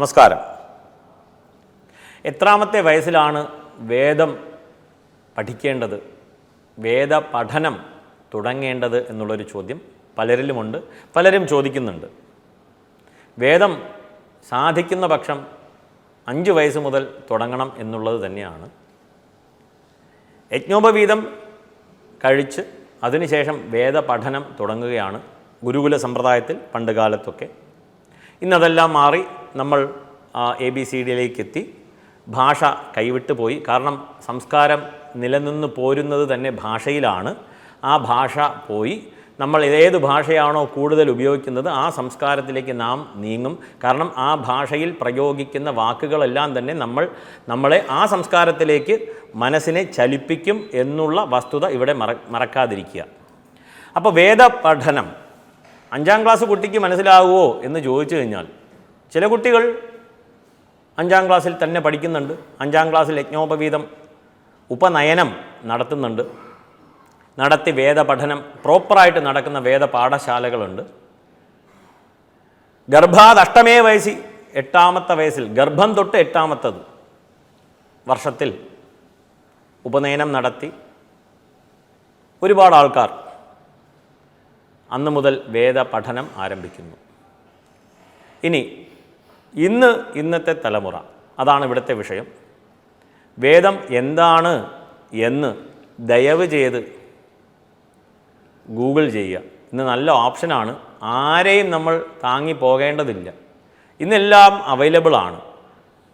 നമസ്കാരം. എത്രാമത്തെ വയസ്സിലാണ് വേദം പഠിക്കേണ്ടത്? വേദ പഠനം തുടങ്ങേണ്ടത് എന്നുള്ളൊരു ചോദ്യം പലരിലുമുണ്ട്. പലരും ചോദിക്കുന്നുണ്ട്. വേദം സാധിക്കുന്ന പക്ഷം അഞ്ച് വയസ്സ് മുതൽ തുടങ്ങണം എന്നുള്ളത് തന്നെയാണ്. യജ്ഞോപവീതം കഴിച്ച് അതിനുശേഷം വേദപഠനം തുടങ്ങുകയാണ് ഗുരുകുല സമ്പ്രദായത്തിൽ പണ്ട് കാലത്തൊക്കെ ഇന്നതെല്ലാം മാറി നമ്മൾ എ ബി സി ഡിയിലേക്ക് എത്തി ഭാഷ കൈവിട്ടു പോയി. കാരണം സംസ്കാരം നിലനിന്ന് പോരുന്നത് തന്നെ ഭാഷയിലാണ്. ആ ഭാഷ പോയി. നമ്മൾ ഏത് ഭാഷയാണോ കൂടുതൽ ഉപയോഗിക്കുന്നത് ആ സംസ്കാരത്തിലേക്ക് നാം നീങ്ങും. കാരണം ആ ഭാഷയിൽ പ്രയോഗിക്കുന്ന വാക്കുകളെല്ലാം തന്നെ നമ്മൾ നമ്മളെ ആ സംസ്കാരത്തിലേക്ക് മനസ്സിനെ ചലിപ്പിക്കും എന്നുള്ള വസ്തുത ഇവിടെ മറ മറക്കാതിരിക്കുക. അപ്പോൾ വേദപഠനം അഞ്ചാം ക്ലാസ് കുട്ടിക്ക് മനസ്സിലാവുമോ എന്ന് ചോദിച്ചു കഴിഞ്ഞാൽ ചില കുട്ടികൾ അഞ്ചാം ക്ലാസ്സിൽ തന്നെ പഠിക്കുന്നുണ്ട് അഞ്ചാം ക്ലാസ്സിൽ യജ്ഞോപവീതം ഉപനയനം നടത്തുന്നുണ്ട് നടത്തി വേദപഠനം പ്രോപ്പറായിട്ട് നടക്കുന്ന വേദപാഠശാലകളുണ്ട്. ഗർഭാത് അഷ്ടമേ വയസ്സിൽ എട്ടാമത്തെ വയസ്സിൽ ഗർഭം തൊട്ട് എട്ടാമത്തത് വർഷത്തിൽ ഉപനയനം നടത്തി ഒരുപാട് ആൾക്കാർ അന്ന് മുതൽ വേദ പഠനം ആരംഭിക്കുന്നു. ഇനി ഇന്ന് ഇന്നത്തെ തലമുറ അതാണ് ഇവിടുത്തെ വിഷയം. വേദം എന്താണ് എന്ന് ദയവ് ചെയ്ത് ഗൂഗിൾ ചെയ്യുക. ഇന്ന് നല്ല ഓപ്ഷനാണ്. ആരെയും നമ്മൾ താങ്ങി പോകേണ്ടതില്ല. ഇന്നെല്ലാം അവൈലബിളാണ്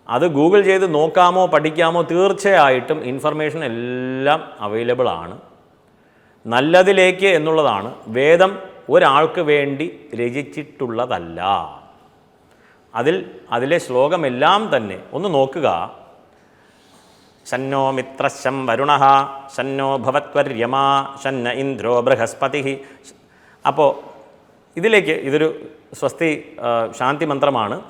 അത് ഗൂഗിൾ ചെയ്ത് നോക്കാമോ പഠിക്കാമോ തീർച്ചയായിട്ടും ഇൻഫർമേഷൻ എല്ലാം അവൈലബിളാണ് നല്ലതിലേക്ക് എന്നുള്ളതാണ്. വേദം ഒരാൾക്ക് വേണ്ടി രചിച്ചിട്ടുള്ളതല്ല. അതിൽ അതിലെ ശ്ലോകമെല്ലാം തന്നെ ഒന്ന് നോക്കുക. ശന്നോ മിത്രശം വരുണ ശന്നോ ഭവത്വര്യമാ ശന്ന ഇന്ദ്രോ ബൃഹസ്പതി. അപ്പോൾ ഇതിലേക്ക് ഇതൊരു സ്വസ്തി ശാന്തി മന്ത്രമാണ്.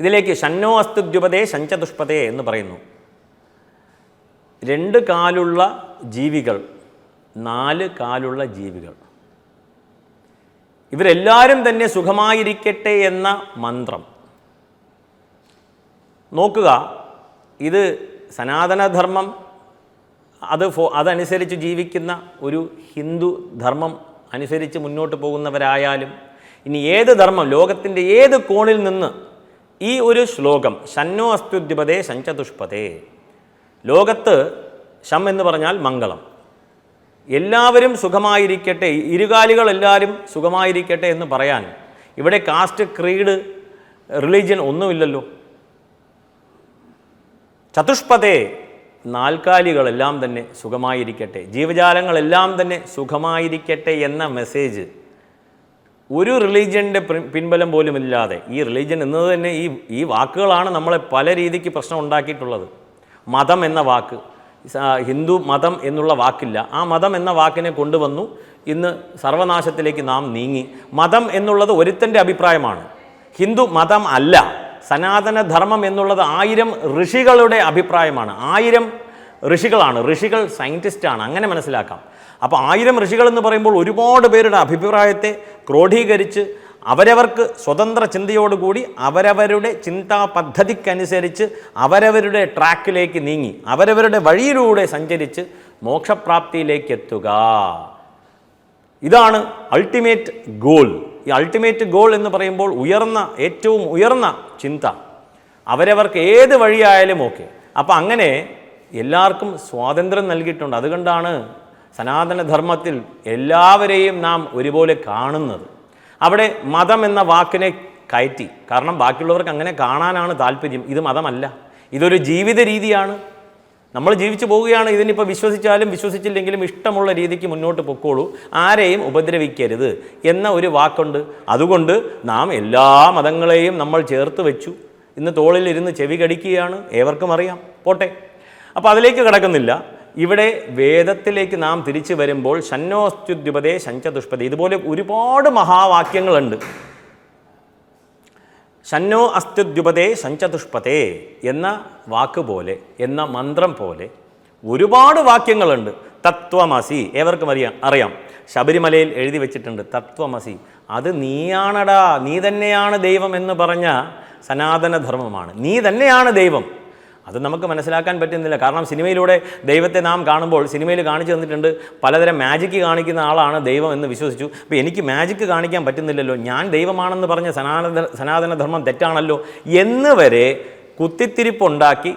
ഇതിലേക്ക് ശന്നോ അസ്തുദ്യുപതേ ശഞ്ചതുഷ്പതേ എന്ന് പറയുന്നു. രണ്ട് കാലുള്ള ജീവികൾ നാല് കാലുള്ള ജീവികൾ. ഇവരെല്ലാവരും തന്നെ സുഖമായിരിക്കട്ടെ എന്ന മന്ത്രം. നോക്കുക ഇത് സനാതനധർമ്മം അത് ഫോ അതനുസരിച്ച് ജീവിക്കുന്ന ഒരു ഹിന്ദു ധർമ്മം അനുസരിച്ച് മുന്നോട്ട് പോകുന്നവരായാലും ഇനി ഏത് ധർമ്മം ലോകത്തിന്റെ ഏത് കോണിൽ നിന്ന് ഈ ഒരു ശ്ലോകം ശന്നോ അസ്തുദ്യുപതേ ശഞ്ചതുഷ്പതേ. ലോകത്ത് ശം എന്ന് പറഞ്ഞാൽ മംഗളം. എല്ലാവരും സുഖമായിരിക്കട്ടെ ഇരുകാലികൾ എല്ലാവരും സുഖമായിരിക്കട്ടെ എന്ന് പറയാൻ ഇവിടെ കാസ്റ്റ് ക്രീഡ് റിലീജിയൻ ഒന്നുമില്ലല്ലോ. ചതുഷ്പതേ നാൽക്കാലികളെല്ലാം തന്നെ സുഖമായിരിക്കട്ടെ ജീവജാലങ്ങളെല്ലാം തന്നെ സുഖമായിരിക്കട്ടെ എന്ന മെസ്സേജ് ഒരു റിലീജിയന്റെ പിൻബലം പോലും ഇല്ലാതെ ഈ റിലീജിയൻ എന്നത് തന്നെ ഈ ഈ വാക്കുകളാണ് നമ്മളെ പല രീതിക്ക് പ്രശ്നം ഉണ്ടാക്കിയിട്ടുള്ളത്. മതം എന്ന വാക്ക്. ഹിന്ദു മതം എന്നുള്ള വാക്കില്ല. ആ മതം എന്ന വാക്കിനെ കൊണ്ടുവന്നു. ഇന്ന് സർവനാശത്തിലേക്ക് നാം നീങ്ങി. മതം എന്നുള്ളത് ഒരുത്തന്റെ അഭിപ്രായമാണ്. ഹിന്ദു മതം അല്ല. സനാതനധർമ്മം എന്നുള്ളത് ആയിരം ഋഷികളുടെ അഭിപ്രായമാണ്. ആയിരം ഋഷികളാണ്. ഋഷികൾ സയന്റിസ്റ്റാണ് അങ്ങനെ മനസ്സിലാക്കാം. അപ്പോൾ ആയിരം ഋഷികൾ എന്ന് പറയുമ്പോൾ ഒരുപാട് പേരുടെ അഭിപ്രായത്തെ ക്രോഡീകരിച്ച് അവരവർക്ക് സ്വതന്ത്ര ചിന്തയോടുകൂടി അവരവരുടെ ചിന്താ പദ്ധതിക്കനുസരിച്ച് അവരവരുടെ ട്രാക്കിലേക്ക് നീങ്ങി അവരവരുടെ വഴിയിലൂടെ സഞ്ചരിച്ച് മോക്ഷപ്രാപ്തിയിലേക്ക് എത്തുക. ഇതാണ് അൾട്ടിമേറ്റ് ഗോൾ ഈ അൾട്ടിമേറ്റ് ഗോൾ എന്ന് പറയുമ്പോൾ ഉയർന്ന ഏറ്റവും ഉയർന്ന ചിന്ത. അവരവർക്ക് ഏത് വഴിയായാലും ഓക്കെ അപ്പോൾ അങ്ങനെ എല്ലാവർക്കും സ്വാതന്ത്ര്യം നൽകിയിട്ടുണ്ട്. അതുകൊണ്ടാണ് സനാതനധർമ്മത്തിൽ എല്ലാവരെയും നാം ഒരുപോലെ കാണുന്നത്. അവിടെ മതം എന്ന വാക്കിനെ കയറ്റി. കാരണം ബാക്കിയുള്ളവർക്ക് അങ്ങനെ കാണാനാണ് താല്പര്യം. ഇത് മതമല്ല. ഇതൊരു ജീവിത രീതിയാണ്. നമ്മൾ ജീവിച്ചു പോവുകയാണ്. ഇതിനിപ്പോൾ വിശ്വസിച്ചാലും വിശ്വസിച്ചില്ലെങ്കിലും ഇഷ്ടമുള്ള രീതിക്ക് മുന്നോട്ട് പൊക്കോളൂ. ആരെയും ഉപദ്രവിക്കരുത് എന്ന ഒരു വാക്കുണ്ട്. അതുകൊണ്ട് നാം എല്ലാ മതങ്ങളെയും നമ്മൾ ചേർത്ത് വെച്ചു. ഇന്ന് തോളിലിരുന്ന് ചെവി കടിക്കുകയാണ്. ഏവർക്കും അറിയാം. പോട്ടെ. അപ്പോൾ അതിലേക്ക് കിടക്കുന്നില്ല. ഇവിടെ വേദത്തിലേക്ക് നാം തിരിച്ചു വരുമ്പോൾ ഷന്നോസ്ത്യുദ്യുപതേ ശഞ്ചതുഷ്പതി. ഇതുപോലെ ഒരുപാട് മഹാവാക്യങ്ങളുണ്ട്. ഷന്നോ അസ്ത്യുദ്യുപതേ ശഞ്ചതുഷ്പതേ എന്ന വാക്ക് പോലെ എന്ന മന്ത്രം പോലെ ഒരുപാട് വാക്യങ്ങളുണ്ട്. തത്വമസി ഏവർക്കും അറിയാം അറിയാം. ശബരിമലയിൽ എഴുതി വെച്ചിട്ടുണ്ട് തത്വമസി. അത് നീയാണടാ നീ തന്നെയാണ് ദൈവം എന്ന് പറഞ്ഞ സനാതനധർമ്മമാണ്. നീ തന്നെയാണ് ദൈവം. അത് നമുക്ക് മനസ്സിലാക്കാൻ പറ്റുന്നില്ല. കാരണം സിനിമയിലൂടെ ദൈവത്തെ നാം കാണുമ്പോൾ സിനിമയിൽ കാണിച്ചു തന്നിട്ടുണ്ട് പലതരം മാജിക്ക് കാണിക്കുന്ന ആളാണ് ദൈവം എന്ന് വിശ്വസിച്ചു. അപ്പോൾ എനിക്ക് മാജിക്ക് കാണിക്കാൻ പറ്റുന്നില്ലല്ലോ. ഞാൻ ദൈവമാണെന്ന് പറഞ്ഞ സനാതന സനാതനധർമ്മം തെറ്റാണല്ലോ എന്ന് വരെ കുത്തിത്തിരിപ്പുണ്ടാക്കി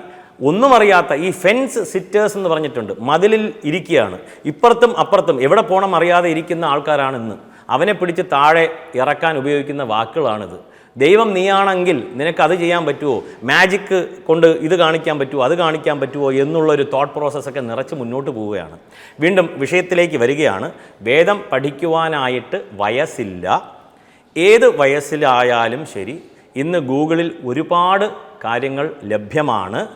ഒന്നും അറിയാത്ത ഈ ഫെൻസ് സിറ്റേഴ്സ് എന്ന് പറഞ്ഞിട്ടുണ്ട്. മതിലിൽ ഇരിക്കുകയാണ്. ഇപ്പുറത്തും അപ്പുറത്തും എവിടെ പോകണം അറിയാതെ ഇരിക്കുന്ന ആൾക്കാരാണ് ഇന്ന്. അവനെ പിടിച്ച് താഴെ ഇറക്കാൻ ഉപയോഗിക്കുന്ന വാക്കുകളാണിത്. ദൈവം നീയാണെങ്കിൽ നിനക്ക് അത് ചെയ്യാൻ പറ്റുമോ മാജിക്ക് കൊണ്ട് ഇത് കാണിക്കാൻ പറ്റുമോ അത് കാണിക്കാൻ പറ്റുമോ എന്നുള്ളൊരു തോട്ട് പ്രോസസ്സൊക്കെ നിറച്ച് മുന്നോട്ട് പോവുകയാണ്. വീണ്ടും വിഷയത്തിലേക്ക് വരികയാണ്. വേദം പഠിക്കുവാനായിട്ട് വയസ്സില്ല. ഏത് വയസ്സിലായാലും ശരി ഇന്ന് ഗൂഗിളിൽ ഒരുപാട് കാര്യങ്ങൾ ലഭ്യമാണ്.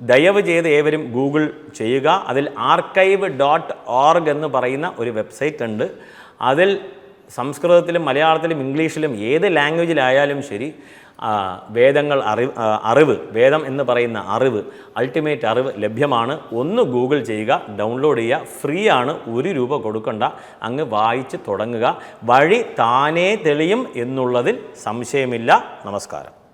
ദയവ് ചെയ്ത് ഏവരും ഗൂഗിൾ ചെയ്യുക. അതിൽ ആർക്കൈവ് ഡോട്ട് ഓർഗ് എന്ന് പറയുന്ന ഒരു വെബ്സൈറ്റ് ഉണ്ട്. അതിൽ സംസ്കൃതത്തിലും മലയാളത്തിലും ഇംഗ്ലീഷിലും ഏത് ലാംഗ്വേജിലായാലും ശരി വേദങ്ങൾ അറിവ് അറിവ് വേദം എന്ന് പറയുന്ന അറിവ് അൾട്ടിമേറ്റ് അറിവ് ലഭ്യമാണ്. ഒന്ന് ഗൂഗിൾ ചെയ്യുക ഡൗൺലോഡ് ചെയ്യുക ഫ്രീ ആണ് ഒരു രൂപ കൊടുക്കണ്ട അങ്ങ് വായിച്ച് തുടങ്ങുക. വഴി താനേ തെളിയും എന്നുള്ളതിൽ സംശയമില്ല. നമസ്കാരം.